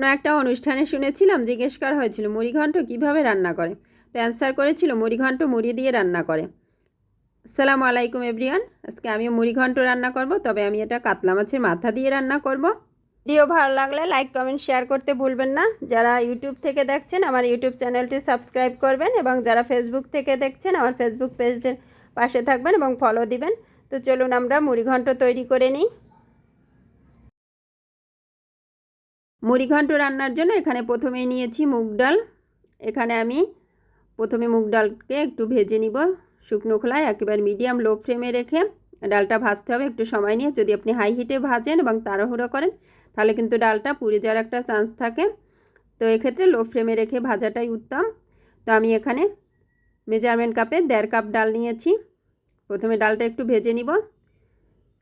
কোনো একটা অনুষ্ঠানে শুনেছিলাম, জিজ্ঞেস করা হয়েছিল মুড়িঘণ্ট কীভাবে রান্না করে? তো অ্যান্সার করেছিল মুড়িঘণ্ট মুড়ি দিয়ে রান্না করে। আসসালামু আলাইকুম এভরিয়ান আজকে আমি মুড়িঘণ্ট রান্না করব, তবে আমি এটা কাতলা মাছের মাথা দিয়ে রান্না করব। ভিডিও ভালো লাগলে লাইক কমেন্ট শেয়ার করতে ভুলবেন না। যারা ইউটিউব থেকে দেখছেন, আমার ইউটিউব চ্যানেলটি সাবস্ক্রাইব করবেন এবং যারা ফেসবুক থেকে দেখছেন, আমার ফেসবুক পেজের পাশে থাকবেন এবং ফলো দিবেন। তো চলুন আমরা মুড়িঘণ্ট তৈরি করে নিই। মুড়িঘণ্ট রান্নার জন্য এখানে প্রথমেই নিয়েছি মুগ ডাল। এখানে আমি প্রথমে মুগ ডালকে একটু ভেজে নিব। শুকনো খোলায় একেবারে মিডিয়াম লো ফ্লেমে রেখে ডালটা ভাজতে হবে একটু সময় নিয়ে। যদি আপনি হাই হিটে ভাজেন এবং তাড়াহুড়ো করেন, তাহলে কিন্তু ডালটা পুড়ে যাওয়ার একটা চান্স থাকে। তো এক্ষেত্রে লো ফ্লেমে রেখে ভাজাটাই উত্তম। তো আমি এখানে মেজারমেন্ট কাপে দেড় কাপ ডাল নিয়েছি। প্রথমে ডালটা একটু ভেজে নিব।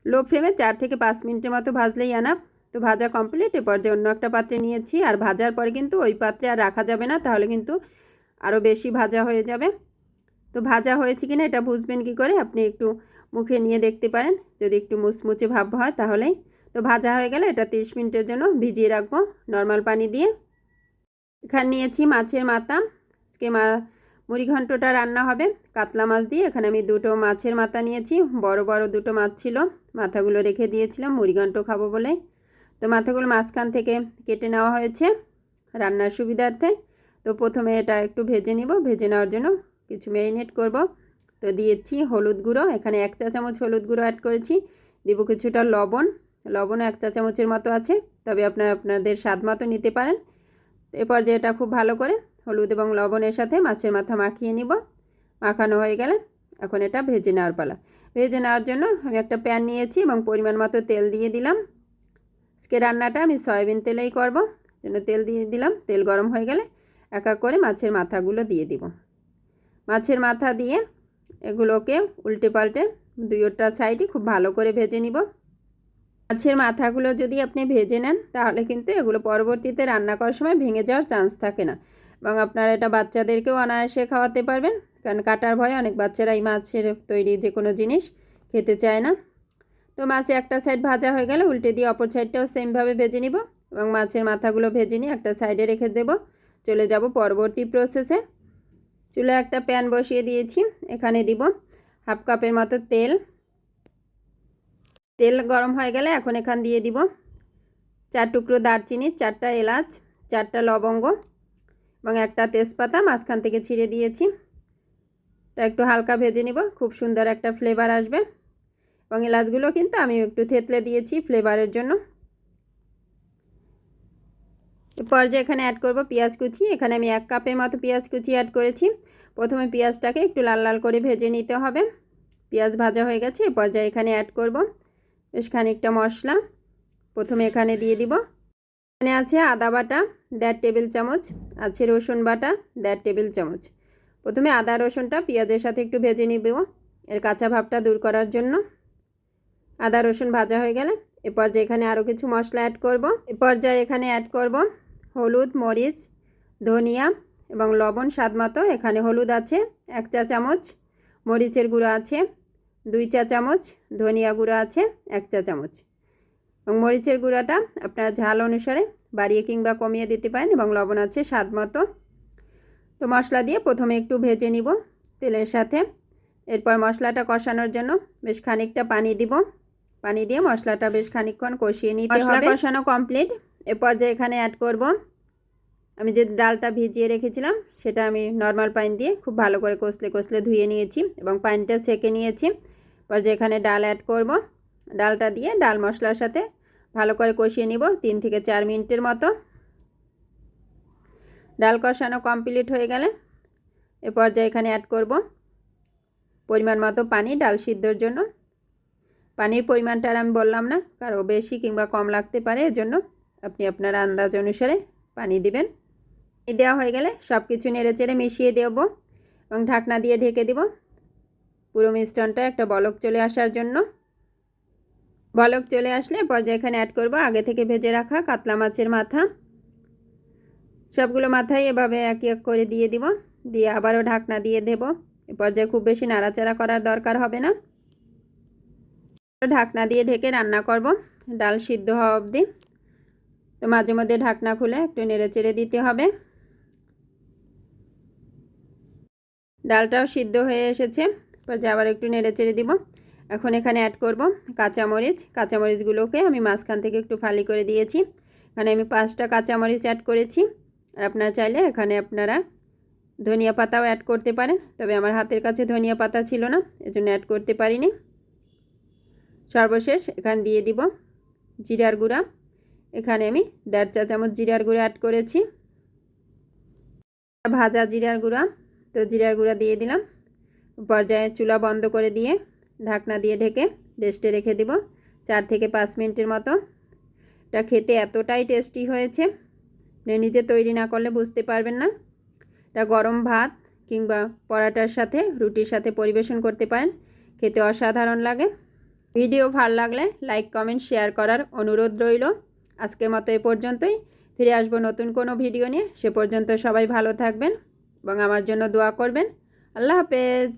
লো ফ্লেমে চার থেকে পাঁচ মিনিটের মতো ভাজলেই আনাপ তো ভাজা কমপ্লিট এ পর্যায়ে অন্য একটা পাত্রে নিয়েছি। আর ভাজার পরে কিন্তু ওই পাত্রে আর রাখা যাবে না, তাহলে কিন্তু আরও বেশি ভাজা হয়ে যাবে। তো ভাজা হয়েছে কিনা এটা বুঝবেন কি করে, আপনি একটু মুখে নিয়ে দেখতে পারেন। যদি একটু মুচমুচে ভাব হয় তাহলেই। তো ভাজা হয়ে গেলে এটা তিরিশ মিনিটের জন্য ভিজিয়ে রাখব নর্মাল পানি দিয়ে। এখানে নিয়েছি মাছের মাথা। আজকে মা মুড়িঘণ্টটা রান্না হবে। কাতলা মাছ দিয়ে এখানে আমি দুটো মাছের মাথা নিয়েছি। বড় বড় দুটো মাছ ছিল। মাথাগুলো রেখে দিয়েছিলাম মুড়িঘণ্ট খাব বলে তো মাথাগুলো মাঝখান থেকে কেটে নেওয়া হয়েছে রান্নার সুবিধার্থে। তো প্রথমে এটা একটু ভেজে নিব। ভেজে নেওয়ার জন্য কিছু ম্যারিনেট করব। তো দিয়েছি হলুদ গুঁড়ো। এখানে এক চা চামচ হলুদ গুঁড়ো অ্যাড করেছি। দেবো কিছুটা লবণ। লবণও এক চা চামচের মতো আছে। তবে আপনারা, আপনাদের স্বাদ মতো নিতে পারেন। এরপর যে এটা খুব ভালো করে হলুদ এবং লবণের সাথে মাছের মাথা মাখিয়ে নিব। মাখানো হয়ে গেলে এখন এটা ভেজে নেওয়ার পালা। ভেজে নেওয়ার জন্য আমি একটা প্যান নিয়েছি এবং পরিমাণ মতো তেল দিয়ে দিলাম। আজকে রান্নাটা আমি সয়াবিন তেলেই করব। জন্য তেল দিয়ে দিলাম। তেল গরম হয়ে গেলে এক এক করে মাছের মাথাগুলো দিয়ে দিব। মাছের মাথা দিয়ে এগুলোকে উল্টে পাল্টে দুইটা সাইডই খুব ভালো করে ভেজে নিব। মাছের মাথাগুলো যদি আপনি ভেজে নেন, তাহলে কিন্তু এগুলো পরবর্তীতে রান্না করার সময় ভেঙে যাওয়ার চান্স থাকে না। এবং আপনারা এটা বাচ্চাদেরকেও অনায়াসে খাওয়াতে পারবেন। কারণ কাটার ভয়ে অনেক বাচ্চারা এই মাছের তৈরি যে কোনো জিনিস খেতে চায় না। তো মাছে একটা সাইড ভাজা হয়ে গেলে উল্টে দিয়ে অপর সাইডটাও সেমভাবে ভেজে নিব এবং মাছের মাথাগুলো ভেজে নিয়ে একটা সাইডে রেখে দেব। চলে যাব পরবর্তী প্রসেসে চুলে একটা প্যান বসিয়ে দিয়েছি, এখানে দিব হাফ কাপের মতো তেল। তেল গরম হয়ে গেলে এখন এখান দিয়ে দিব চার টুকরো দারচিনি, চারটা এলাচ, চারটা লবঙ্গ এবং একটা তেজপাতা মাঝখান থেকে ছিঁড়ে দিয়েছি। তা একটু হালকা ভেজে নিব, খুব সুন্দর একটা ফ্লেভার আসবে। এবং এলাচগুলো কিন্তু আমি একটু থেতলে দিয়েছি ফ্লেভারের জন্য। এরপর যে এখানে অ্যাড করব পেঁয়াজ কুচি, এখানে আমি এক কাপের মতো পেঁয়াজ কুচি অ্যাড করেছি। প্রথমে পেঁয়াজটাকে একটু লাল লাল করে ভেজে নিতে হবে। পেঁয়াজ ভাজা হয়ে গেছে, এ পর্যায়ে এখানে অ্যাড করব বেশ খানিকটা মশলা। প্রথমে এখানে দিয়ে দিব। এখানে আছে আদা বাটা, দেড় টেবিল চামচ, আছে রসুন বাটা, দেড় টেবিল চামচ। প্রথমে আদা রসুনটা পেঁয়াজের সাথে একটু ভেজে নিব। এর কাঁচা ভাবটা দূর করার জন্য। আদা, রসুন ভাজা হয়ে গেলে এ পর্যায়ে এখানে আরও কিছু মশলা অ্যাড করব। এ পর্যায়ে এখানে অ্যাড করব হলুদ, মরিচ, ধনিয়া এবং লবণ স্বাদ মতো। এখানে হলুদ আছে এক চা চামচ, মরিচের গুঁড়ো আছে দুই চা চামচ, ধনিয়া গুঁড়ো আছে এক চা চামচ। এবং মরিচের গুঁড়োটা আপনার ঝাল অনুসারে বাড়িয়ে কিংবা কমিয়ে দিতে পারেন এবং লবণ আছে স্বাদ মতো। তো মশলা দিয়ে প্রথমে একটু ভেজে নিব তেলের সাথে। এরপর মশলাটা কষানোর জন্য বেশ খানিকটা পানি দিব। পানি দিয়ে মশলাটা বেশ খানিকক্ষণ কষিয়ে নিতে হবে। কষানো কমপ্লিট এরপর যে এখানে অ্যাড করব। আমি যে ডালটা ভিজিয়ে রেখেছিলাম সেটা আমি নর্মাল পানি দিয়ে খুব ভালো করে কষলে কষলে ধুয়ে নিয়েছি এবং পানিটা ছেঁকে নিয়েছি। এরপর যে এখানে ডাল অ্যাড করব। ডালটা দিয়ে ডাল মশলার সাথে ভালো করে কষিয়ে নিব তিন থেকে চার মিনিটের মতো। ডাল কষানো কমপ্লিট হয়ে গেলে এরপর যে এখানে অ্যাড করব। পরিমাণ মতো পানি ডাল সিদ্ধর জন্য। পানির পরিমাণটা আর আমি বললাম না, কারও বেশি কিংবা কম লাগতে পারে, এজন্য আপনি আপনার আন্দাজ অনুসারে পানি দিবেন। দেওয়া হয়ে গেলে সব কিছু নেড়ে চেড়ে মিশিয়ে দেবো এবং ঢাকনা দিয়ে ঢেকে দেব। পুরো মিশ্রণটা একটা বলক চলে আসার জন্য। বলক চলে আসলে পর্যায়ে এখানে অ্যাড করব আগে থেকে ভেজে রাখা কাতলা মাছের মাথা। সবগুলো মাথায় এভাবে এক এক করে দিয়ে দিব, দিয়ে আবারও ঢাকনা দিয়ে দেব। এ পর্যায়ে খুব বেশি নাড়াচাড়া করার দরকার হবে না। ঢাকনা দিয়ে ঢেকে রান্না করব। ডাল সিদ্ধ হওয়া অবধি। তো মাঝে মধ্যে ঢাকনা খুলে একটু নেড়ে চেড়ে দিতে হবে। ডালটাও সিদ্ধ হয়ে এসেছে। এবার যে আবার একটু নেড়ে চেড়ে দিব। এখন এখানে অ্যাড করব কাঁচামরিচ। কাঁচামরিচগুলোকে আমি মাঝখান থেকে একটু ফালি করে দিয়েছি। এখানে আমি পাঁচটা কাঁচামরিচ অ্যাড করেছি। আর আপনারা চাইলে এখানে আপনারা ধনিয়া পাতাও অ্যাড করতে পারেন। তবে আমার হাতের কাছে ধনিয়া পাতা ছিল না, এজন্য অ্যাড করতে পারিনি। সর্বশেষ এখানে দিয়ে দিব জিরার গুঁড়া। এখানে আমি দেড় চা চামচ জিরার গুঁড়া অ্যাড করেছি। ভাজা জিরার গুঁড়া। তো জিরার গুঁড়া দিয়ে দিলাম। পর্যায়ে চুলা বন্ধ করে দিয়ে ঢাকনা দিয়ে ঢেকে রেস্টে রেখে দিব চার থেকে পাঁচ মিনিটের মতো। এটা খেতে এতটাই টেস্টি হয়েছে নিজে তৈরি না করলে বুঝতে পারবেন না। এটা গরম ভাত কিংবা পরাটার সাথে রুটির সাথে পরিবেশন করতে পারেন, খেতে অসাধারণ লাগে। ভিডিও ভালো লাগলে লাইক, কমেন্ট, শেয়ার করার অনুরোধ রইল। আজকের মতো এ পর্যন্তই। ফিরে আসব নতুন কোনো ভিডিও নিয়ে। সে পর্যন্ত সবাই ভালো থাকবেন এবং আমার জন্য দোয়া করবেন। আল্লাহ হাফেজ।